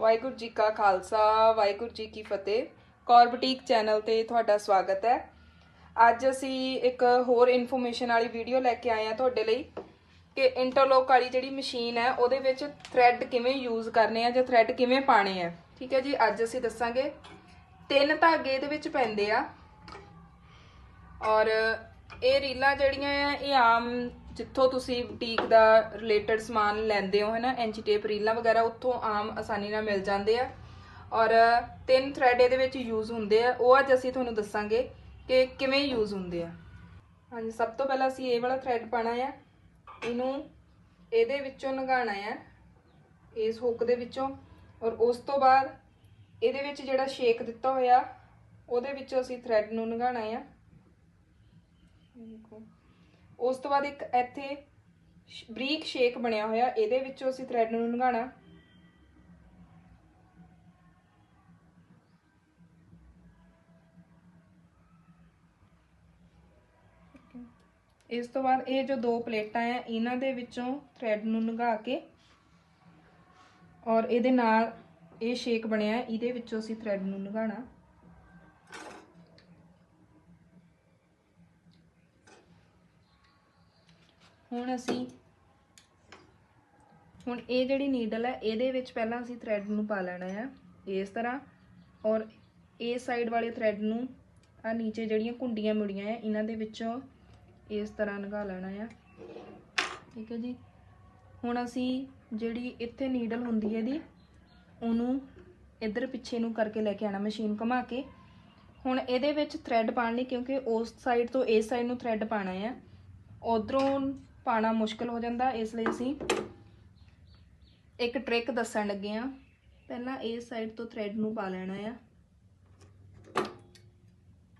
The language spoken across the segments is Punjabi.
ਵਾਹਿਗੁਰੂ ਜੀ ਕਾ ਖਾਲਸਾ, ਵਾਹਿਗੁਰੂ ਜੀ ਕੀ ਫਤਿਹ। ਕੌਰ ਬੁਟੀਕ ਚੈਨਲ ਤੇ ਤੁਹਾਡਾ ਸਵਾਗਤ ਹੈ। ਅੱਜ ਅਸੀਂ ਇੱਕ ਹੋਰ ਇਨਫੋਰਮੇਸ਼ਨ ਵਾਲੀ ਵੀਡੀਓ ਲੈ ਕੇ ਆਏ ਆ ਤੁਹਾਡੇ ਲਈ ਕਿ ਇੰਟਰਲੋਕ ਵਾਲੀ ਜਿਹੜੀ ਮਸ਼ੀਨ ਹੈ, ਉਹਦੇ ਵਿੱਚ ਥ੍ਰੈਡ ਕਿਵੇਂ ਯੂਜ਼ ਕਰਨੇ ਆ ਜਾਂ ਥ੍ਰੈਡ ਕਿਵੇਂ ਪਾਣੇ ਆ। ਠੀਕ ਹੈ ਜੀ, ਅੱਜ ਅਸੀਂ ਦੱਸਾਂਗੇ। ਤਿੰਨ ਧਾਗੇ ਇਹਦੇ ਵਿੱਚ ਪੈਂਦੇ ਆ। ਔਰ ਇਹ ਰੀਲਾਂ ਜਿਹੜੀਆਂ ਆ, ਇਹ ਆਮ ਜਿੱਥੋਂ ਤੁਸੀਂ ਬੁਟੀਕ ਦਾ ਰਿਲੇਟਡ ਸਮਾਨ ਲੈਂਦੇ ਹੋ, ਹੈਨਾ ਐਂਚੀ ਟੇਪ ਰੀਲਾਂ ਵਗੈਰਾ, ਉੱਥੋਂ ਆਮ ਆਸਾਨੀ ਨਾਲ ਮਿਲ ਜਾਂਦੇ ਆ। ਔਰ ਤਿੰਨ ਥ੍ਰੈਡ ਇਹਦੇ ਵਿੱਚ ਯੂਜ਼ ਹੁੰਦੇ ਆ। ਉਹ ਅੱਜ ਅਸੀਂ ਤੁਹਾਨੂੰ ਦੱਸਾਂਗੇ ਕਿ ਕਿਵੇਂ ਯੂਜ਼ ਹੁੰਦੇ ਆ। ਹਾਂਜੀ, ਸਭ ਤੋਂ ਪਹਿਲਾਂ ਅਸੀਂ ਇਹ ਵਾਲਾ ਥ੍ਰੈਡ ਪਾਣਾ ਆ। ਇਹਨੂੰ ਇਹਦੇ ਵਿੱਚੋਂ ਲੰਘਾਣਾ ਆ, ਇਸ ਹੁੱਕ ਦੇ ਵਿੱਚੋਂ। ਔਰ ਉਸ ਤੋਂ ਬਾਅਦ ਇਹਦੇ ਵਿੱਚ ਜਿਹੜਾ ਸ਼ੇਕ ਦਿੱਤਾ ਹੋਇਆ, ਉਹਦੇ ਵਿੱਚੋਂ ਅਸੀਂ ਥ੍ਰੈਡ ਨੂੰ ਲੰਘਾਣਾ ਆ। ਦੇਖੋ। ਉਸ ਤੋਂ ਬਾਅਦ ਇੱਕ ਇੱਥੇ ਬਰੀਕ ਸ਼ੇਕ ਬਣਿਆ ਹੋਇਆ, ਇਹਦੇ ਵਿੱਚੋਂ ਅਸੀਂ ਥ੍ਰੈਡ ਨੂੰ ਲੰਘਾਣਾ ਇਸ ਤੋਂ ਬਾਅਦ ਇਹ ਜੋ ਦੋ ਪਲੇਟਾਂ ਆ, ਇਹਨਾਂ ਦੇ ਵਿੱਚੋਂ ਥ੍ਰੈਡ ਨੂੰ ਲੰਘਾ ਕੇ ਔਰ ਇਹਦੇ ਨਾਲ ਇਹ ਸ਼ੇਕ ਬਣਿਆ, ਇਹਦੇ ਵਿੱਚੋਂ ਅਸੀਂ ਥ੍ਰੈਡ ਨੂੰ ਲੰਘਾਣਾ ਹੁਣ ਅਸੀਂ ਹੁਣ ਇਹ ਜਿਹੜੀ ਨੀਡਲ ਹੈ, ਇਹਦੇ ਵਿੱਚ ਪਹਿਲਾਂ ਅਸੀਂ ਥ੍ਰੈਡ ਨੂੰ ਪਾ ਲੈਣਾ ਹੈ, ਇਸ ਤਰ੍ਹਾਂ। ਔਰ ਇਹ ਸਾਈਡ ਵਾਲੇ ਥ੍ਰੈਡ ਨੂੰ ਆ ਨੀਚੇ ਜਿਹੜੀਆਂ ਕੁੰਡੀਆਂ ਮੁੜੀਆਂ ਹੈ, ਇਹਨਾਂ ਦੇ ਵਿੱਚੋਂ ਇਸ ਤਰ੍ਹਾਂ ਲਗਾ ਲੈਣਾ ਆ ਠੀਕ ਹੈ ਜੀ। ਹੁਣ ਅਸੀਂ ਜਿਹੜੀ ਇੱਥੇ ਨੀਡਲ ਹੁੰਦੀ ਹੈ ਇਹਦੀ, ਉਹਨੂੰ ਇੱਧਰ ਪਿੱਛੇ ਨੂੰ ਕਰਕੇ ਲੈ ਕੇ ਆਣਾ ਮਸ਼ੀਨ ਘੁਮਾ ਕੇ। ਹੁਣ ਇਹਦੇ ਵਿੱਚ ਥ੍ਰੈਡ ਪਾਣ ਲਈ ਕਿਉਂਕਿ ਉਸ ਸਾਈਡ ਤੋਂ ਇਸ ਸਾਈਡ ਨੂੰ ਥ੍ਰੈਡ ਪਾਣਾ ਆ ਉਧਰੋਂ ਪਾਣਾ ਮੁਸ਼ਕਲ ਹੋ ਜਾਂਦਾ, ਇਸ ਲਈ ਅਸੀਂ ਇੱਕ ਟ੍ਰਿਕ ਦੱਸਣ ਲੱਗੇ ਆ ਪਹਿਲਾਂ ਇਸ ਸਾਈਡ ਤੋਂ ਥ੍ਰੈਡ ਨੂੰ ਪਾ ਲੈਣਾ ਆ।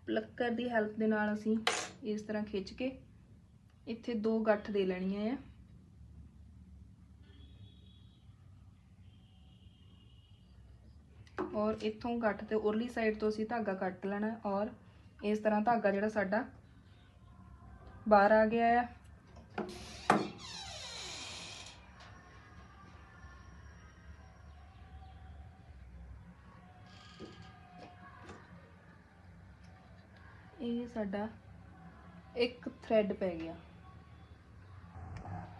ਪਲੱਕਰ ਦੀ ਹੈਲਪ ਦੇ ਨਾਲ ਅਸੀਂ ਇਸ ਤਰ੍ਹਾਂ ਖਿੱਚ ਕੇ ਇੱਥੇ ਦੋ ਗੱਠ ਦੇ ਲੈਣੀਆਂ ਆ। ਔਰ ਇੱਥੋਂ ਗੱਠ ਤੇ ਉਰਲੀ ਸਾਈਡ ਤੋਂ ਅਸੀਂ ਧਾਗਾ ਕੱਟ ਲੈਣਾ, ਔਰ ਇਸ ਤਰ੍ਹਾਂ ਧਾਗਾ ਜਿਹੜਾ ਸਾਡਾ ਬਾਹਰ ਆ ਗਿਆ ਆ। ਇਹ ਸਾਡਾ ਇੱਕ ਥ੍ਰੈਡ ਪੈ ਗਿਆ।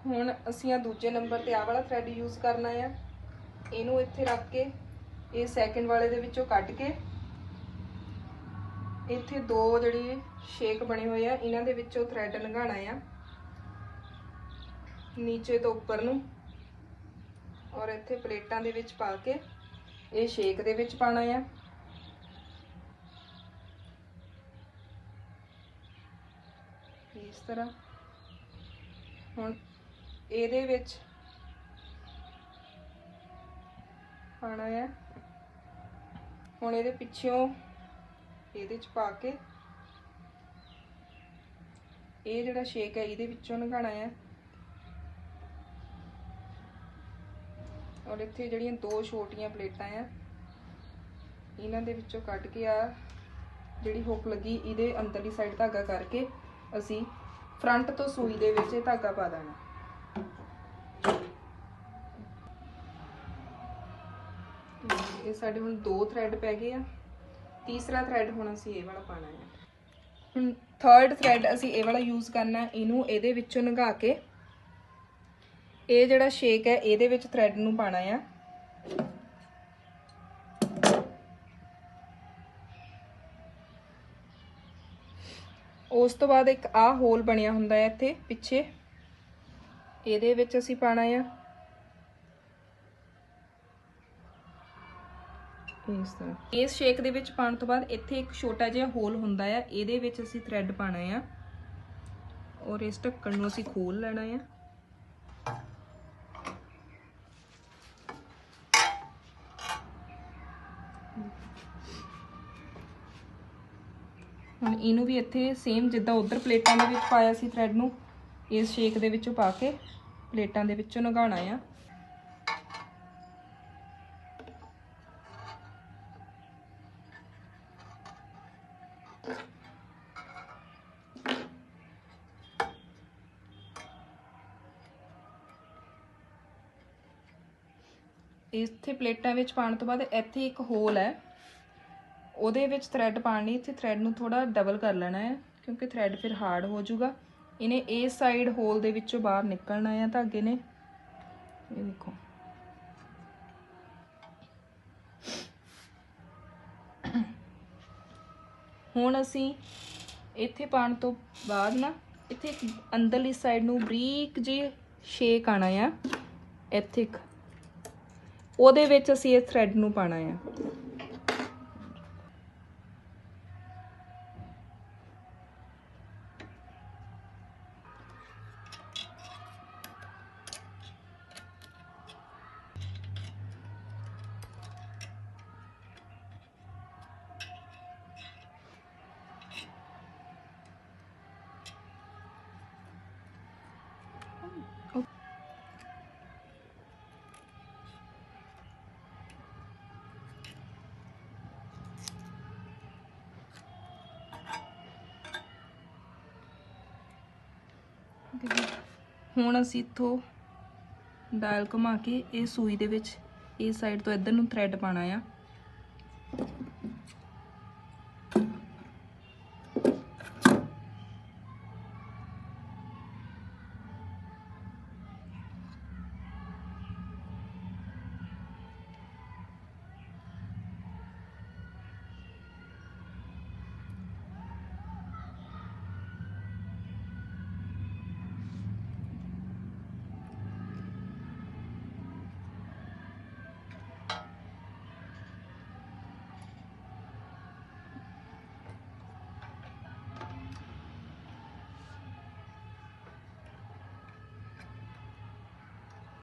ਹੁਣ ਅਸੀਂ ਆ ਦੂਜੇ ਨੰਬਰ ਤੇ ਆ ਵਾਲਾ ਥ੍ਰੈਡ ਯੂਜ਼ ਕਰਨਾ ਆ। ਇਹਨੂੰ ਇੱਥੇ ਰੱਖ ਕੇ, ਇਹ ਸੈਕਿੰਡ ਵਾਲੇ ਦੇ ਵਿੱਚੋਂ ਕੱਢ ਕੇ, ਇੱਥੇ ਦੋ ਜਿਹੜੀ ਸ਼ੇਕ ਬਣੇ ਹੋਏ ਆ, ਇਹਨਾਂ ਦੇ ਵਿੱਚੋਂ ਥ੍ਰੈਡ ਲੰਘਾਣਾ ਆ। ਨੀਚੇ ਤੋਂ ਉੱਪਰ ਨੂੰ ਔਰ ਇੱਥੇ ਪਲੇਟਾਂ ਦੇ ਵਿੱਚ ਪਾ ਕੇ ਇਹ ਸ਼ੇਕ ਦੇ ਵਿੱਚ ਪਾਣਾ ਆ। ਇਸ ਤਰ੍ਹਾਂ। ਹੁਣ ਇਹਦੇ ਵਿੱਚ ਪਾਣਾ ਹੈ ਹੁਣ ਇਹਦੇ ਪਿੱਛੋਂ ਇਹਦੇ ਚ ਪਾ ਕੇ ਇਹ ਜਿਹੜਾ ਸ਼ੇਕ ਹੈ ਇਹਦੇ ਵਿੱਚੋਂ ਲੰਘਾਣਾ ਹੈ ਔਰ ਇੱਥੇ ਜਿਹੜੀਆਂ ਦੋ ਛੋਟੀਆਂ ਪਲੇਟਾਂ ਆ, ਇਹਨਾਂ ਦੇ ਵਿੱਚੋਂ ਕੱਢ ਕੇ ਆ, ਜਿਹੜੀ ਹੁੱਕ ਲੱਗੀ, ਇਹਦੇ ਅੰਦਰਲੀ ਸਾਈਡ ਧਾਗਾ ਕਰਕੇ ਅਸੀਂ ਫਰੰਟ ਤੋਂ ਸੂਈ ਦੇ ਵਿੱਚ ਇਹ ਧਾਗਾ ਪਾ ਦੇਣਾ। ਇਹ ਸਾਡੇ ਹੁਣ ਦੋ ਥ੍ਰੈਡ ਪੈ ਗਏ ਆ, ਤੀਸਰਾ ਥ੍ਰੈਡ ਹੁਣ ਅਸੀਂ ਇਹ ਵਾਲਾ ਪਾਣਾ ਹੈ ਹੁਣ ਥਰਡ ਥ੍ਰੈਡ ਅਸੀਂ ਇਹ ਵਾਲਾ ਯੂਜ਼ ਕਰਨਾ, ਇਹਨੂੰ ਇਹਦੇ ਵਿੱਚੋਂ ਲੰਘਾ ਕੇ ਇਹ ਜਿਹੜਾ ਸ਼ੇਕ ਹੈ, ਇਹਦੇ ਵਿੱਚ ਥ੍ਰੈਡ ਨੂੰ ਪਾਣਾ ਆ। ਉਸ ਤੋਂ ਬਾਅਦ ਇੱਕ ਆਹ ਹੋਲ ਬਣਿਆ ਹੁੰਦਾ ਹੈ ਇੱਥੇ, ਪਿੱਛੇ। ਇਹਦੇ ਵਿੱਚ ਅਸੀਂ ਪਾਣਾ ਆ। ਇਸ ਤਰ੍ਹਾਂ। ਇਸ ਸ਼ੇਕ ਦੇ ਵਿੱਚ ਪਾਉਣ ਤੋਂ ਬਾਅਦ ਇੱਥੇ ਇੱਕ ਛੋਟਾ ਜਿਹਾ ਹੋਲ ਹੁੰਦਾ ਆ, ਇਹਦੇ ਵਿੱਚ ਅਸੀਂ ਥ੍ਰੈਡ ਪਾਣਾ ਆ। ਔਰ ਇਸ ਢੱਕਣ ਨੂੰ ਅਸੀਂ ਖੋਲ ਲੈਣਾ ਆ। ਹੁਣ ਇਹਨੂੰ ਵੀ ਇੱਥੇ ਸੇਮ ਜਿੱਦਾਂ ਉਧਰ ਪਲੇਟਾਂ ਦੇ ਵਿੱਚ ਪਾਇਆ ਸੀ ਥ੍ਰੈਡ ਨੂੰ, ਇਸ ਸ਼ੇਕ ਦੇ ਵਿੱਚੋਂ ਪਾ ਕੇ ਪਲੇਟਾਂ ਦੇ ਵਿੱਚੋਂ ਲਗਾਉਣਾ ਆ। ਇੱਥੇ ਪਲੇਟਾਂ ਵਿੱਚ ਪਾਉਣ ਤੋਂ ਬਾਅਦ ਇੱਥੇ ਇੱਕ ਹੋਲ ਹੈ। ਉਹਦੇ ਵਿੱਚ ਥਰੈਡ ਪਾਣੀ ਇੱਥੇ ਥਰੈਡ ਨੂੰ ਥੋੜਾ ਡਬਲ ਕਰ ਲੈਣਾ ਹੈ, ਕਿਉਂਕਿ ਥਰੈਡ ਫਿਰ ਹਾਰਡ ਹੋ ਜਾਊਗਾ। ਇਹਨੇ ਇਸ ਸਾਈਡ ਹੋਲ ਦੇ ਵਿੱਚੋਂ ਬਾਹਰ ਨਿਕਲਣਾ ਹੈ ਧਾਗੇ ਨੇ। ਇਹ ਦੇਖੋ। ਹੁਣ ਅਸੀਂ ਇੱਥੇ ਪਾਉਣ ਤੋਂ ਬਾਅਦ ਨਾ, ਇੱਥੇ ਇੱਕ ਅੰਦਰਲੀ ਸਾਈਡ ਨੂੰ ਬਰੀਕ ਜੀ ਸ਼ੇਕ ਆਣਾ ਆ। ਇੱਥੇ ਇੱਕ ਉਹਦੇ ਵਿੱਚ ਅਸੀਂ ਇਹ ਥ੍ਰੈਡ ਨੂੰ ਪਾਣਾ ਆ। ਹੁਣ ਅਸੀਂ ਇੱਥੋਂ ਡਾਇਲ ਘੁਮਾ ਕੇ ਇਹ ਸੂਈ ਦੇ ਵਿੱਚ ਇਸ ਸਾਈਡ ਤੋਂ ਇੱਧਰ ਨੂੰ ਥ੍ਰੈਡ ਪਾਣਾ ਆ।